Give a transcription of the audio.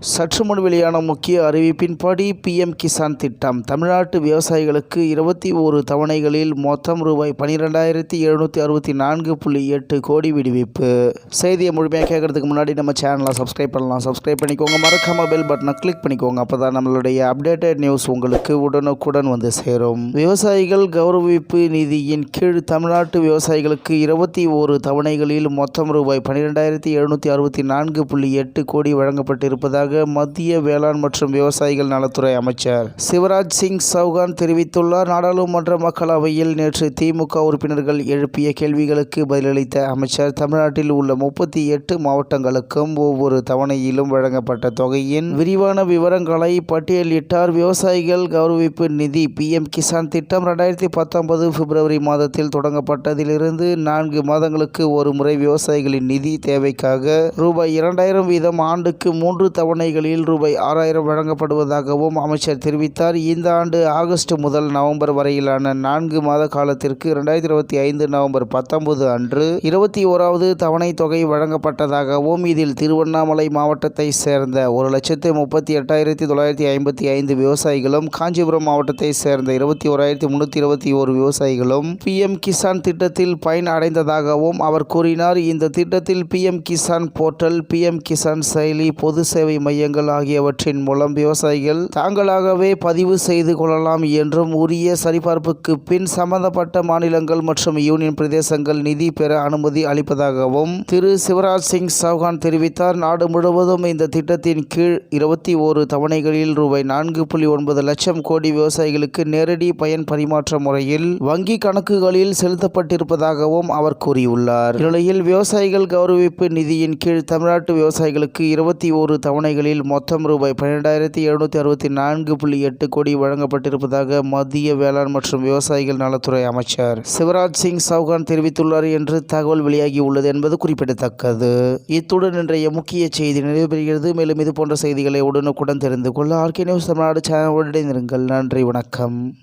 சற்று முன் வெளியான முக்கிய அறிவிப்பின்படி பிஎம் கிசான் திட்டம். தமிழ்நாட்டு விவசாயிகளுக்கு இருபத்தி ஒரு தவணைகளில் மொத்தம் ரூபாய் பனிரெண்டாயிரத்தி எழுநூற்றி அறுபத்தி நான்கு புள்ளி எட்டு கோடி விடுவிப்பு. செய்தியை முழுமையாக கேட்கறதுக்கு முன்னாடி நம்ம சேனலை சப்ஸ்கிரைப் பண்ணலாம். சப்ஸ்கிரைப் பண்ணிக்கோங்க. மறக்காம பெல் பட்டனை கிளிக் பண்ணிக்கோங்க. அப்போ தான் நம்மளுடைய அப்டேட்டட் நியூஸ் உங்களுக்கு உடனுக்குடன் வந்து சேரும். விவசாயிகள் கௌரவிப்பு நிதியின் கீழ் தமிழ்நாட்டு விவசாயிகளுக்கு இருபத்தி ஒரு தவணைகளில் மொத்தம் ரூபாய் பனிரெண்டாயிரத்தி எழுநூற்றி அறுபத்தி நான்கு புள்ளி எட்டு கோடி வழங்கப்பட்டிருப்பதாக மத்திய வேளாண் மற்றும் விவசாயிகள் நலத்துறை அமைச்சர் சிவராஜ் சிங் சௌகான் தெரிவித்துள்ளார். நாடாளுமன்ற மக்களவையில் நேற்று திமுக உறுப்பினர்கள் எழுப்பிய கேள்விகளுக்கு பதிலளித்த அமைச்சர் தமிழ்நாட்டில் உள்ள முப்பத்தி எட்டு மாவட்டங்களுக்கும் ஒவ்வொரு தவணையிலும் வழங்கப்பட்ட தொகையின் விரிவான விவரங்களை பட்டியலிட்டார். விவசாயிகள் கௌரவிப்பு நிதி பிஎம் கிசான் திட்டம் ரெண்டாயிரத்தி பத்தொன்பது பிப்ரவரி மாதத்தில் தொடங்கப்பட்டதிலிருந்து நான்கு மாதங்களுக்கு ஒரு முறை விவசாயிகளின் நிதி தேவைக்காக ரூபாய் இரண்டாயிரம் வீதம் ஆண்டுக்கு மூன்று தவணை தவணைகளில் ரூபாய் ஆறாயிரம் வழங்கப்படுவதாகவும் அமைச்சர் தெரிவித்தார். இந்த ஆண்டு ஆகஸ்ட் முதல் நவம்பர் வரையிலான நான்கு மாத காலத்திற்கு இரண்டாயிரத்தி இருபத்தி ஐந்து நவம்பர் பத்தொன்பது அன்று இருபத்தி ஓராவது தவணை தொகை வழங்கப்பட்டதாகவும் இதில் திருவண்ணாமலை மாவட்டத்தை சேர்ந்த ஒரு லட்சத்து முப்பத்தி எட்டாயிரத்தி தொள்ளாயிரத்தி ஐம்பத்தி ஐந்து விவசாயிகளும் காஞ்சிபுரம் மாவட்டத்தை சேர்ந்த இருபத்தி ஓராயிரத்தி முன்னூற்றி இருபத்தி ஒரு விவசாயிகளும் பிஎம் கிசான் திட்டத்தில் பயன் அடைந்ததாகவும் அவர் கூறினார். இந்த திட்டத்தில் PM Kisan portal PM Kisan செயலி பொது சேவை மையங்கள் ஆகியவற்றின் மூலம் விவசாயிகள் தாங்களாகவே பதிவு செய்து கொள்ளலாம் என்றும் உரிய சரிபார்ப்புக்கு பின் சம்பந்தப்பட்ட மாநிலங்கள் மற்றும் யூனியன் பிரதேசங்கள் நிதி பெற அனுமதி அளிப்பதாகவும் திரு சிவராஜ் சிங் சௌகான் தெரிவித்தார். நாடு முழுவதும் இந்த திட்டத்தின் கீழ் இருபத்தி ஓரு தவணைகளில் ரூபாய் நான்கு புள்ளி ஒன்பது லட்சம் கோடி விவசாயிகளுக்கு நேரடி பயன் பரிமாற்ற முறையில் வங்கி கணக்குகளில் செலுத்தப்பட்டிருப்பதாகவும் அவர் கூறியுள்ளார். இந்நிலையில் விவசாயிகள் கௌரவிப்பு நிதியின் கீழ் தமிழ்நாட்டு விவசாயிகளுக்கு இருபத்தி ஓரு தவணைகளில் மொத்தம் ரூபாய் பன்னிரெண்டாயிரத்தி எழுநூற்றி அறுபத்தி நான்கு புள்ளி எட்டு கோடி வழங்கப்பட்டிருப்பதாக மத்திய வேளாண் மற்றும் விவசாயிகள் நலத்துறை அமைச்சர். சிவராஜ் சிங் சௌகான் தெரிவித்துள்ளார் என்று தகவல் வெளியாகி உள்ளது என்பது குறிப்பிடத்தக்கது. இத்துடன் இன்றைய முக்கிய செய்தி நிறைவு பெறுகிறது மேலும் இது போன்ற செய்திகளை உடனுக்குடன் தெரிந்து கொள்ள ஆர்கே நியூஸ் தமிழ்நாடு சேனல் இணைந்திருங்கள். நன்றி வணக்கம்.